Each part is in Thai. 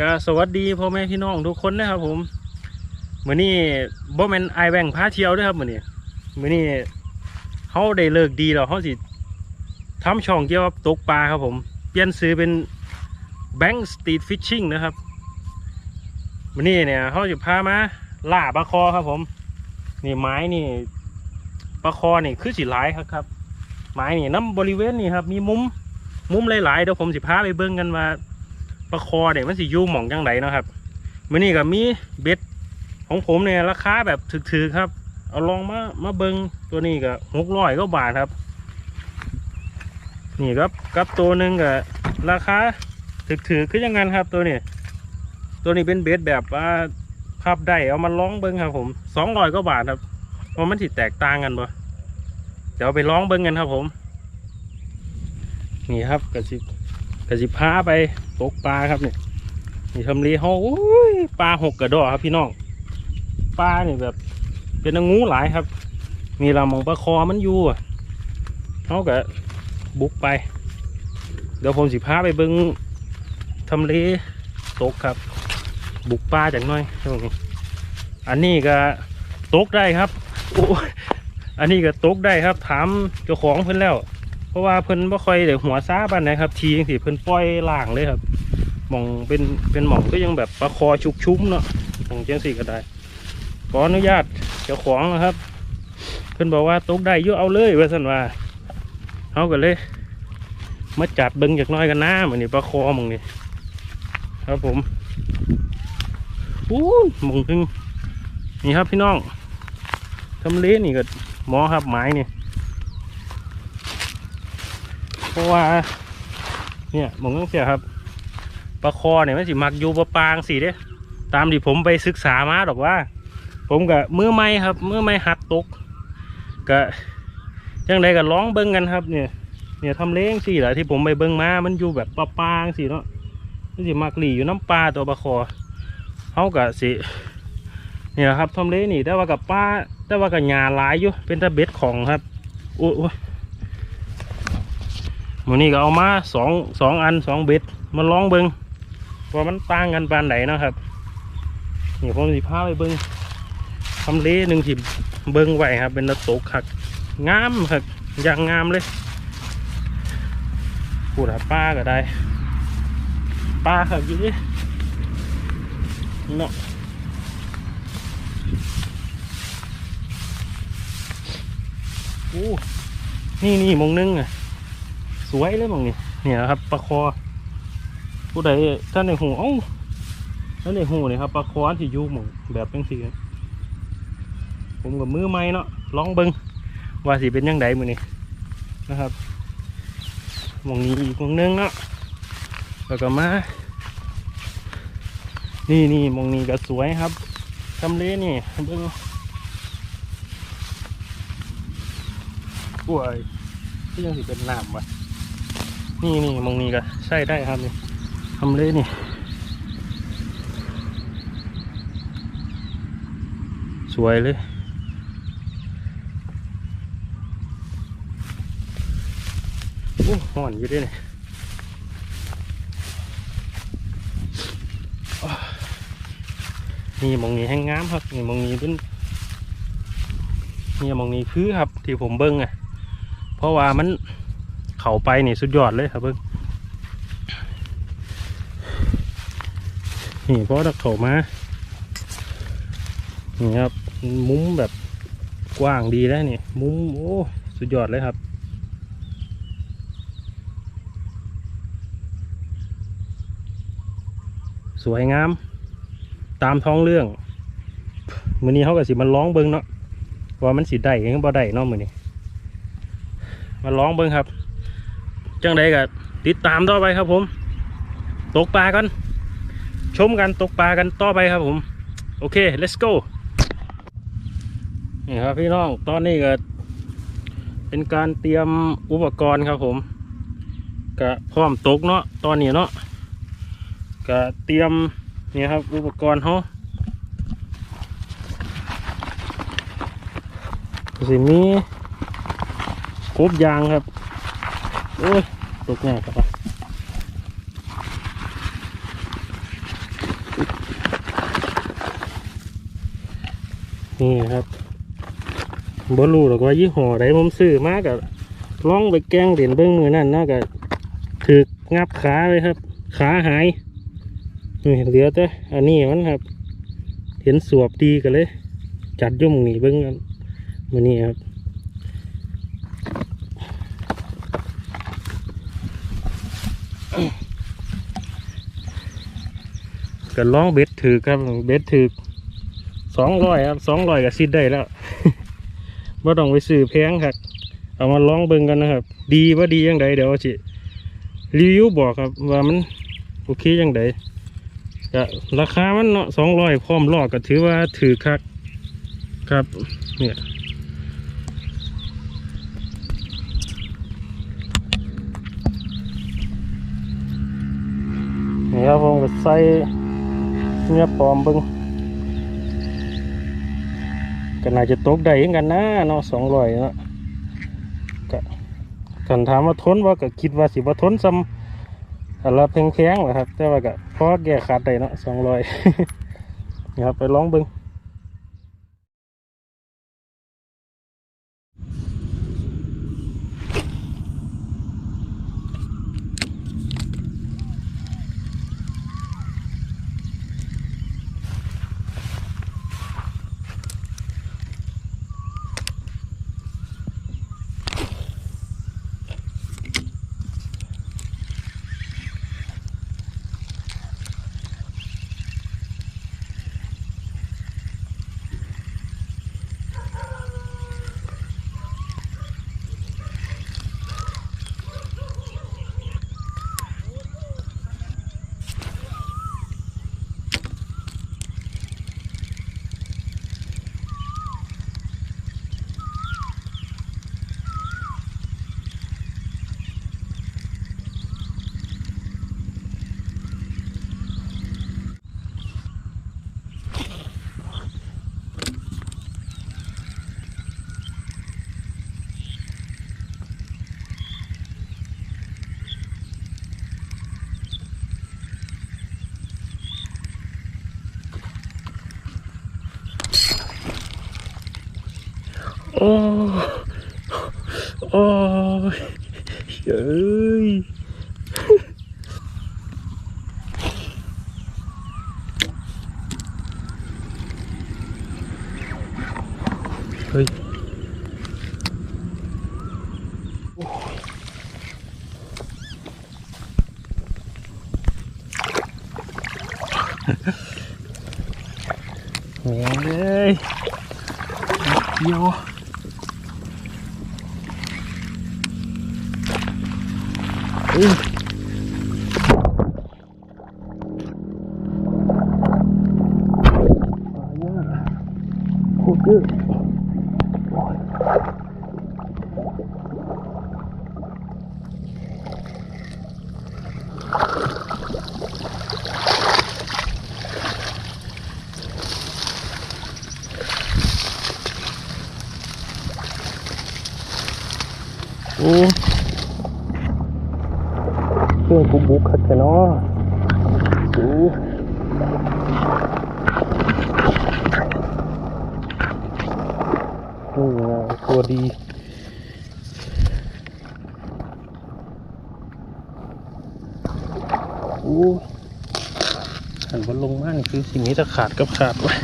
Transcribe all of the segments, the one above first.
ก็สวัสดีพ่อแม่พี่น้องทุกคนนะครับผมมื้อนี้บ่แมนไอแบ่งพาเที่ยวด้วยครับมื้อนี้มื้อนี้เฮาได้เลิกดีแล้วเฮาสิทำช่องเกี่ยวกับตกปลาครับผม เปลี่ยนซื้อเป็น Bank Street Fishing นะครับมื้อนี้เนี่ยเฮาจะพามาล่าปลาคอครับผม นี่ไม้นี่ปลาคอนี่คือสิหลายครับครับ ไม้นี่น้ำบริเวณนี่ครับ มีมุมมุมหลายๆเดี๋ยวผมสิพาไปเบิ่งกันว่า ปลาคอเนี่ยมันสิยู่หม่องจังไดนะครับมือนี้ก็มีเบ็ดของผมเนี่ยราคาแบบถึกๆครับ เอาลองมามาเบิงตัวนี้ก็หกร้อยก็บาทครับ นี่ครับกับตัวหนึ่งก็ราคาถึกๆคือยังไงครับตัวนี้ตัวนี้เป็นเบ็ดแบบว่าพับได้เอามาลองเบิงครับ ผมสองร้อยก็บาทครับว่ามันสิแตกต่างกันบ่เดี๋ยวไปลองเบิงกันครับผม นี่ครับกระสิ กะสิพาไปตกปลาครับเนี่ยนี่ทำเลเขาปลาหกกระดอครับพี่น้องปลาเนี่ยแบบ เป็นนางงูหลายครับ มีเรามองปลาคอมันอยู่เขาก็บุกไป เดี๋ยวผมสิพาไปเบิ้งทำเลตกครับ บุกปลาจากน้อยช่วงนี้อันนี้ก็ตกได้ครับโอ้อันนี้ก็ตกได้ครับ ถามเจ้าของเพิ่นแล้ว เพราะว่าเพิ่นบ่ค่อยเดี๋ยวหัวซ้าบ้านนะครับ ทีจังสิเพิ่นปล่อยล่างเลยครับมองเป็นเป็นหมองก็ยังแบบประคอชุกชุ้มเนาะมองจังสิก็ได้ขออนุญาตเจ้าของนะครับ เพิ่นบอกว่าตกได้ยู่เอาเลยว่าซั่นว่าเฮาก็เลย มาจัดเบิ่งจากน้อยกันนะมือนี้ประคอมองนี่ครับผมอู้มองหนึงนี่ครับพี่น้องทำเลนี่ก็หมอครับไม้นี่ เพราะว่า เนี่ยผมต้องเสียครับปลาคอเนี่ยมันสิมักอยู่ปลาปางสิเด้ตามที่ผมไปศึกษามาดอกว่า ผมกับมือไม่ครับมือไม่หัดตกก็ยังไงก็ร้องเบิ้งกันครับ เนี่ย เนี่ยทำเล้งสิแหละที่ผมไปเบิ้งมา มันอยู่แบบปลาปางสิเนาะมันสิมักหลีอยู่น้ำปลาตัวปลาคอเขากับสิเนี่ยครับทำเล้นี่แต่ว่ากับปลาแต่ว่ากับหญ้าหลายอยู่เป็นตะเบ็ดของครับโอ้ย วันนี้ก็เอามาสองสองอันสองเบ็ดมาลองเบิงว่ามันต่างกันปานไหนนะครับนี่ผมสิพาไปเบิงทำเลหนึ่งที่เบิงไหวครับ เป็นระโตกขักงามครับอย่างงามเลยพูดหาป้าก็ได้ป้าครับอยู่ดิเนาะโอ้นี่นี่มงนึงอะ สวยเลยมึงนี่เนี่ยครับปลาคอ ผู้ใดท่านในหูเอ้าท่านในหูเนี่ยครับปลาคอที่ยู่มองแบบจังซี่ผมกับมือไม้เนาะลองเบิงว่าสิเป็นยังไงมือนี่นะครับมองนี้อีกมองนึงเนาะแล้วก็มานี่นี่มองนี้ก็สวยครับทำเลนี่เบิงป่วยที่ยังสิเป็นน้ำวะ นี่นี่มองนี้ก็ใช่ได้ครับนี่ทำเลยนี่สวยเลยโอ้ห่อนอยู่ด้วยนี่นี่มองนี้แห้งงามครับนี่มองนี้เป็นนี่มองนี้คือครับที่ผมเบิ้งอะเพราะว่ามัน เขาไปนี่สุดยอดเลยครับเพิ่งนี่เพราะถ้าเขามานี่ครับมุ้มแบบกว้างดีแล้วนี่ มุ้มโอ้สุดยอดเลยครับสวยงาม ตามท้องเรื่องมือนี้เขาก็สิมันร้องเบิ้งเนาะว่ามันสิได้ยังบ่ได้เนาะมือนี้มาร้องเบิ้งครับ จังใดก็ติดตามต่อไปครับผม ตกปลากัน ชมกันตกปลากันต่อไปครับผม โอเค let's go นี่ครับพี่น้องตอนนี้ก็เป็นการเตรียมอุปกรณ์ครับผมก็พร้อมตกเนาะตอนนี้เนาะก็เตรียมนี่ครับอุปกรณ์เขาสิมีกบยางครับ โอ้ยตกง่ายครับนี่ครับบ่รู้หรอกว่ายี่ห้อไดผมซื้อมากกับล่องไปแกงเด่นเบื้องมือนั่นน่ากับถืองับขาเลยครับ ขาหายนี่เหลือแต่อันนี้มันครับ เห็นสวบดีกันเลย จัดยุ่มหนีเบื้องมันนี่ครับ ก็ร้องเบ็ดถือครับเบ็ดถือสองร้อยครับสองร้อยก็ซิดได้แล้วว่าต้องไปซื้อแพงครับ เอามาลองเบิ่งกันนะครับ ดีว่าดียังไงเดี๋ยวสิรีวิวบอกครับว่ามันโอเคยังไงก็ราคามันเนาะสองร้อยพร้อมลอกก็ถือว่าถือคักครับเนี่ย นี่ครับผมก็ใส่เนื้อปลอมบึงก็น่าจะตกได้เหมือนกันนะเนาะสองร้อยเนาะก็กันถามว่าทนว่าก็คิดว่าสิว่าทนซ้ำอะไรแพงๆเหรอครับ แต่ว่าก็พอแก้ขาดได้เนาะสองร้อยครับไปลองบึง โอ้โอ้ยเอ้ยเฮ้ยแหม่เลยเดียว อืมโคตรเยอะโอ้เครื่อง บุกบุกขัดกันเนาะดูนี่ไงตัวดีโอ้หันบนลงมานคือสิ่งนี้จะขาดกับขาดไว้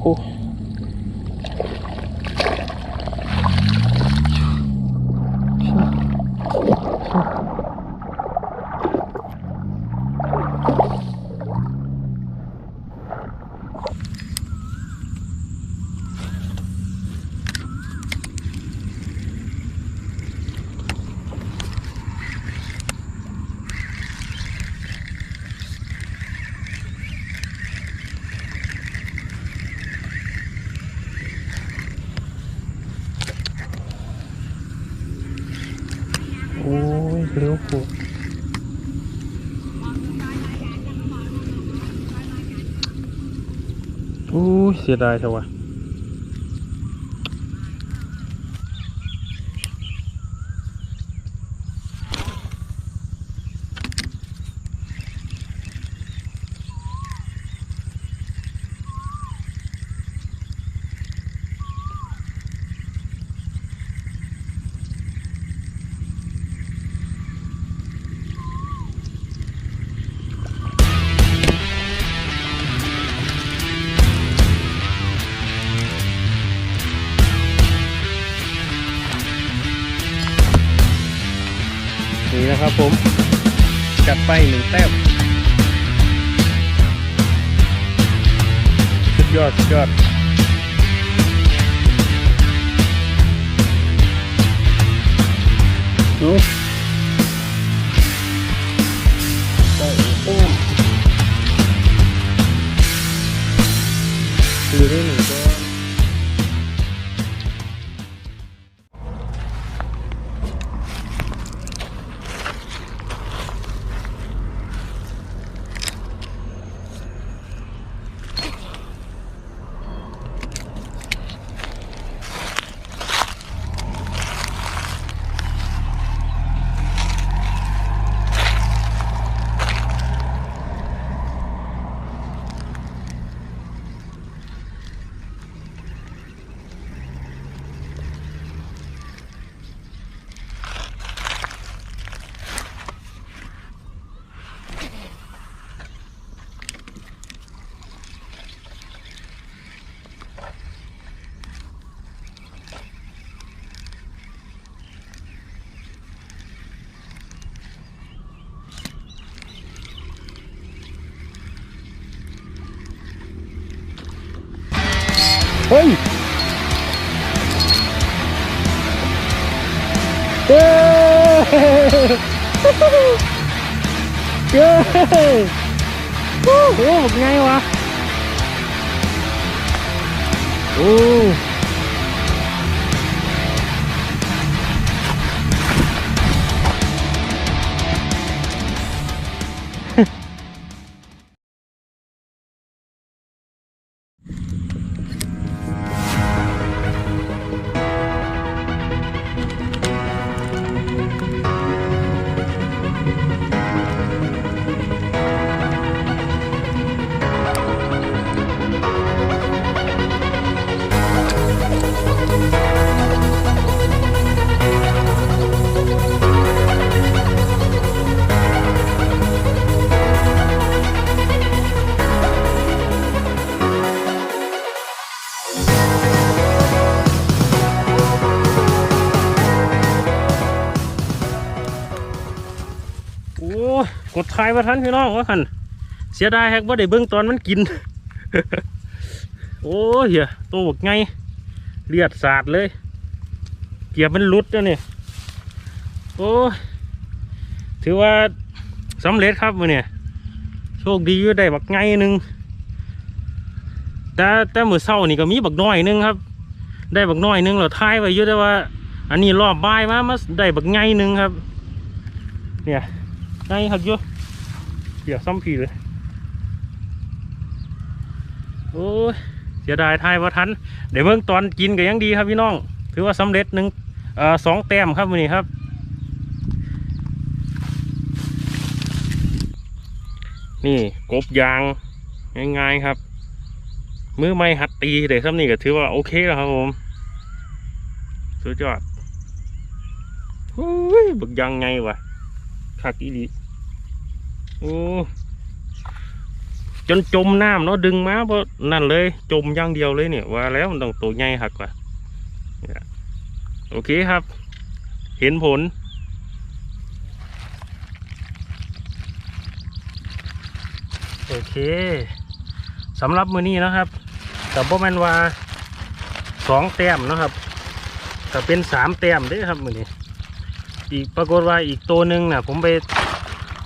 โอ้โอ้ยเร็วปวด อู้ย เสียดายเถอะวะ ผม จัดไปหนึ่งแต้มสุดยอดสุดยอดดูได้โอ้มคือได้หนึ่งก็ เฮ้ยเย้เย้โอ้โหไงวะโอ้ กดทายมาทันพี่น้องว่าคันเสียดายแฮกว่าได้เบิ่งตอนมันกิน โอ้เหี้ยตัวบกไงเลียดสาดเลย เกียบมันลุดแล้วนี่โอ้ถือว่าสำเร็จครับมือเนี่ยโชคดีอยู่ได้บักไงนึงแต่แต่มือเศร้านี่ก็มีบักน้อยนึงครับ ได้บักน้อยนึงเราทายไว้อยู่แต่ว่า อันนี้รอบบ่ายมามาได้บักไงนึงครับ เนี่ย ไงครับอยู่เดี๋ยวซ้ำผีเลยโอ้ยเสียดายทายว่าทันเดี๋ยวเบิ่งตอนกินก็ยังดีครับพี่น้อง ถือว่าสำเร็จหนึ่งอสองแต้มครับวันนี้ครับ นี่กบยางง่ายๆครับ มือไม่หัดตีเด็กครับนี่ก็ถือว่าโอเคแล้วครับผมสุดยอดโอ้ยบึกยางไงวะคักอีดี โอ้จนจมน้ำเนาะดึงมาเพราะนั่นเลย จมอย่างเดียวเลยเนี่ยว่าแล้วมันต้องตัวใหญ่หักกว่าโอเคครับ เห็นผล โอเคสำหรับมือนี้นะครับแต่บ่แมนว่าสองแต้มนะครับแต่เป็นสามแต้มด้อครับมือนี้ อีกปรากฏว่าอีกตัวหนึ่งน่ะผมไป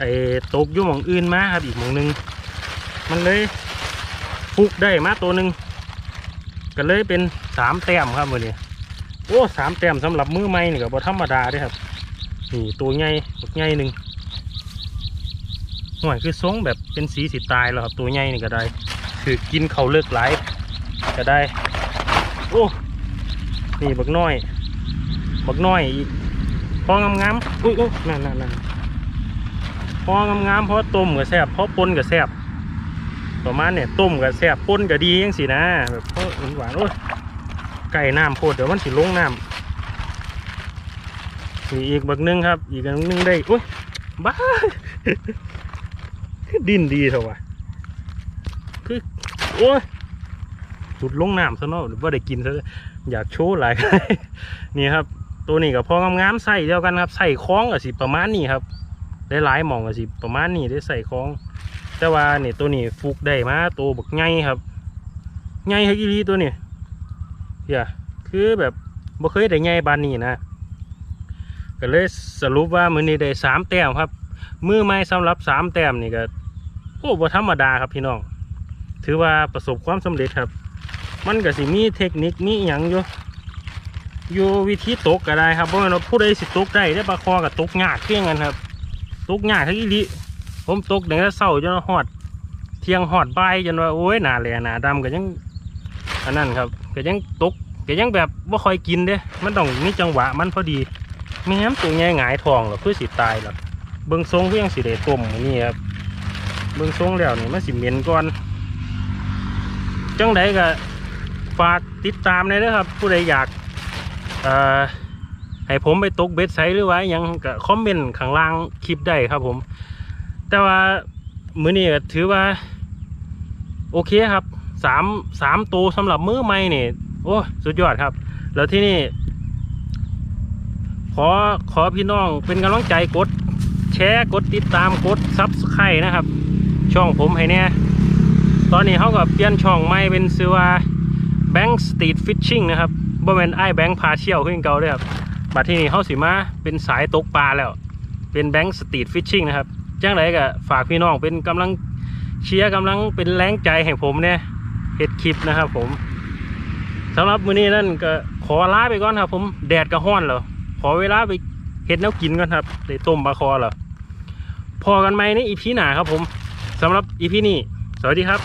ไอ้ตกยู่หมองอื่นมาครับอีกหมองหนึ่งมันเลยฟุกได้มาตัวหนึ่งก็เลยเป็นสามแต้มครับมือนี้โอ้สามแต้มสำหรับมือใหม่นี่ก็บ่ธรรมดาเด้ครับนี่ตัวใหญ่ตัวใหญ่หนึ่งห่วยคือทรงแบบเป็นสีสีตายแล้วครับตัวใหญ่นี่ก็ได้ คือกินเขาเลิกหลายก็ได้ โอ้นี่บักน้อย บักน้อยอีกพองามๆอุ้ยอุ้ยนั่นนั่นนั่น พองามๆเพราะต้มกับแซ่บเพราะปนกับแซ่บประมาณเนี่ยต้มกับแซ่บปนกับดียังสินะแบบเพราะหวานโอ้ยไก่น้ำโพดเดี๋ยวมันสิลงน้ำนี่อีกบักนึงครับ อีกอันหนึงได้อุ้ยบ้าดิ้นดีเถอะวะคือโอ้ยสุดลงน้ำซะเนาะหรือว่าได้กินซะอยากโชว์หลายนี่ครับ ตัวนี้กับพองามๆใส่เดียวกันครับใส่คล้องกับสิประมาณนี้ครับ หลายหมองกับสิ ประมาณนี้ได้ใส่คล้อง แต่ว่านี่ตัวนี้ฟุกได้มาตัวบักไงครับไงฮักอีหลีตัวนี้เฮียคือแบบบ่เคยได้ไงบานนี้นะก็เลยสรุปว่ามือนี้ได้สามแต้มครับ มือไม้สำหรับสามแต้มนี่ก็โอ้บ่ธรรมดาครับพี่น้อง ถือว่าประสบความสำเร็จครับ มันก็สิมีเทคนิคมีอย่างอยู่อยู่วิธีตกก็ได้ครับเพราะว่าผู้ใดสิตกได้ได้ปลาคอกับตกยากเพียงกันครับ ตกยากทั้งอีหลิผมตกตั้งแต่เช้าจนฮอด เที่ยงฮอดใบจนว่าโอ้ยหนาแหล่หนาดำก็ยังอันนั้นครับก็ยังตกก็ยังแบบว่าคอยกินเด้ มันต้องมีจังหวะมันพอดีไม่งั้นตัวใหญ่หงายทองหรอกเพื่อสิตายหรอกเบิ่งทรงเพียงสิได้ต้มนี่ครับเบิ่งทรงแล้วนี่มันสิเหม็นก่อนจังใดก็ฝากติดตามเลยนะครับ ผู้ใดอยากเอ่อ ให้ผมไปตกเบ็ดไซหรือว่ายังก็คอมเมนต์ข้างล่างคลิปได้ครับผม แต่ว่ามื้อนี้ก็ถือว่า โอเคครับสามสามตัวสำหรับมือใหม่นี่โอ้สุดยอดครับ แล้วที่นี่ ขอขอพี่น้องเป็นกำลังใจกด แชร์กดติดตามกดซับสไครต์นะครับ ช่องผมให้เนี่ยตอนนี้เขาก็เปลี่ยนช่องใหม่เป็นชื่อว่า Bank Street Fishing นะครับบ่เป็นไอ้แบงค์พาเชี่ยวขึ้นเก่าเลยครับ บัดที่นี่เขาสิมาเป็นสายตกปลาแล้ว เป็น Bank Street Fishing นะครับจังไรก็ฝากพี่น้องเป็นกำลังเชียร์กำลังเป็นแรงใจให้ผมเนี่ยเฮ็ดคลิปนะครับผมสำหรับมื้อนี้นั่นก็ขอลาไปก่อนครับ ผมแดดก็ฮ้อนแล้วขอเวลาไปเฮ็ดแนวกินก่อนครับได้ต้มปลาคอแล้วพอกันไหมในอีพีหนาครับผมสำหรับอีพีนี้สวัสดีครับ